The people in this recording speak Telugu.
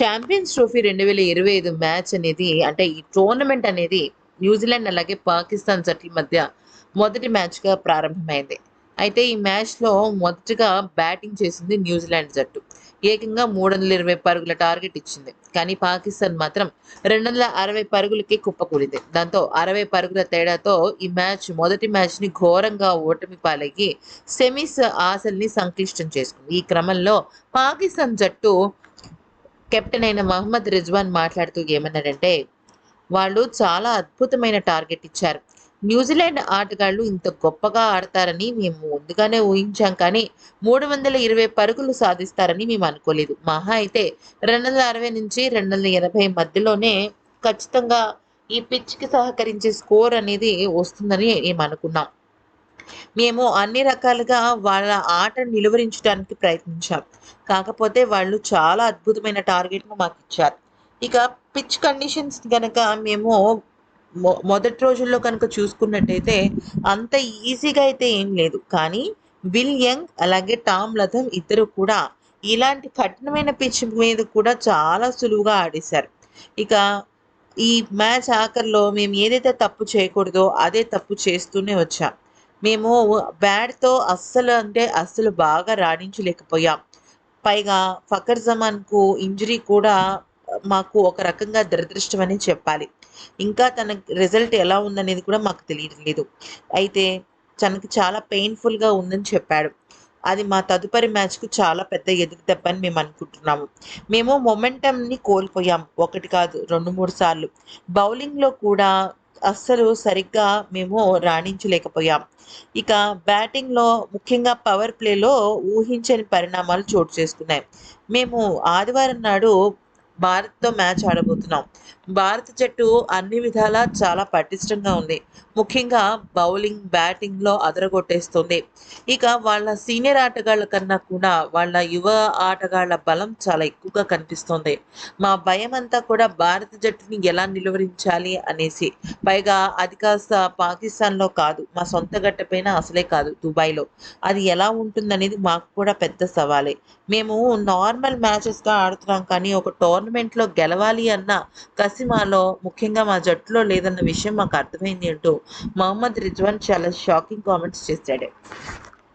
ఛాంపియన్స్ ట్రోఫీ రెండు వేల ఇరవై ఐదు మ్యాచ్ అనేది అంటే ఈ టోర్నమెంట్ అనేది న్యూజిలాండ్ అలాగే పాకిస్తాన్ జట్ల మధ్య మొదటి మ్యాచ్గా ప్రారంభమైంది. అయితే ఈ మ్యాచ్లో మొదటగా బ్యాటింగ్ చేసింది న్యూజిలాండ్ జట్టు. ఏకంగా మూడు వందల ఇరవై పరుగుల టార్గెట్ ఇచ్చింది. కానీ పాకిస్తాన్ మాత్రం రెండు వందల అరవై పరుగులకి కుప్పకూలింది. దాంతో అరవై పరుగుల తేడాతో ఈ మ్యాచ్ మొదటి మ్యాచ్ని ఘోరంగా ఓటమి పాలయ్యి సెమీస్ ఆశల్ని సంక్లిష్టం చేసుకుంది. ఈ క్రమంలో పాకిస్తాన్ జట్టు కెప్టెన్ అయిన మహమ్మద్ రిజ్వాన్ మాట్లాడుతూ ఏమన్నారంటే వాళ్ళు చాలా అద్భుతమైన టార్గెట్ ఇచ్చారు. న్యూజిలాండ్ ఆటగాళ్ళు ఇంత గొప్పగా ఆడతారని మేము ముందుగానే ఊహించాం కానీ మూడు వందల ఇరవై పరుగులు సాధిస్తారని మేము అనుకోలేదు. మహా అయితే రెండు వందల అరవై నుంచి రెండు వందల ఎనభై మధ్యలోనే ఖచ్చితంగా ఈ పిచ్కి సహకరించే స్కోర్ అనేది వస్తుందని మేము అనుకున్నాం మేము అన్ని రకాలుగా వాళ్ళ ఆటను నిలువరించడానికి ప్రయత్నించాం. కాకపోతే వాళ్ళు చాలా అద్భుతమైన టార్గెట్ను మాకు ఇచ్చారు. ఇక పిచ్ కండిషన్స్ కనుక మేము మొ మొదటి రోజుల్లో కనుక చూసుకున్నట్టయితే అంత ఈజీగా అయితే ఏం లేదు. కానీ విల్ యంగ్ అలాగే టామ్ లథమ్ ఇద్దరు కూడా ఇలాంటి కఠినమైన పిచ్ మీద కూడా చాలా సులువుగా ఆడేశారు. ఇక ఈ మ్యాచ్ ఆఖరిలో మేము ఏదైతే తప్పు చేయకూడదో అదే తప్పు చేస్తూనే వచ్చాం. మేము బ్యాట్తో అస్సలు అంటే అస్సలు బాగా రాణించలేకపోయాం. పైగా ఫకర్ జమాన్కు ఇంజరీ కూడా మాకు ఒక రకంగా దురదృష్టం అని చెప్పాలి. ఇంకా తన రిజల్ట్ ఎలా ఉందనేది కూడా మాకు తెలియట్లేదు అయితే తనకి చాలా పెయిన్ఫుల్గా ఉందని చెప్పాడు. అది మా తదుపరి మ్యాచ్కు చాలా పెద్ద ఎదురు దెబ్బని మేము అనుకుంటున్నాము. మేము మొమెంటంని కోల్పోయాం. ఒకటి కాదు రెండు మూడు సార్లు. బౌలింగ్లో కూడా అస్సలు సరిగ్గా మేము రాణించలేకపోయాం. ఇక బ్యాటింగ్లో ముఖ్యంగా పవర్ ప్లేలో ఊహించని పరిణామాలు చోటు చేసుకున్నాయి. మేము ఆదివారం నాడు భారత్తో మ్యాచ్ ఆడబోతున్నాం. భారత జట్టు అన్ని విధాలా చాలా పటిష్టంగా ఉంది. ముఖ్యంగా బౌలింగ్ బ్యాటింగ్లో అదరగొట్టేస్తుంది. ఇక వాళ్ళ సీనియర్ ఆటగాళ్ళ కన్నా కూడా వాళ్ళ యువ ఆటగాళ్ళ బలం చాలా ఎక్కువగా కనిపిస్తుంది. మా భయం అంతా కూడా భారత జట్టుని ఎలా నిలువరించాలి అనేసి. పైగా అది కాస్త పాకిస్తాన్లో కాదు మా సొంత గట్టపైన అసలే కాదు దుబాయ్లో. అది ఎలా ఉంటుందనేది మాకు కూడా పెద్ద సవాలే. మేము నార్మల్ మ్యాచెస్గా ఆడుతున్నాం కానీ ఒక టోర్నమెంట్లో గెలవాలి అన్న కసిమాలో ముఖ్యంగా మా జట్టులో లేదన్న విషయం మాకు అర్థమైంది అంటూ మహమ్మద్ రిజ్వాన్ చాలా షాకింగ్ కామెంట్స్ చేశాడు.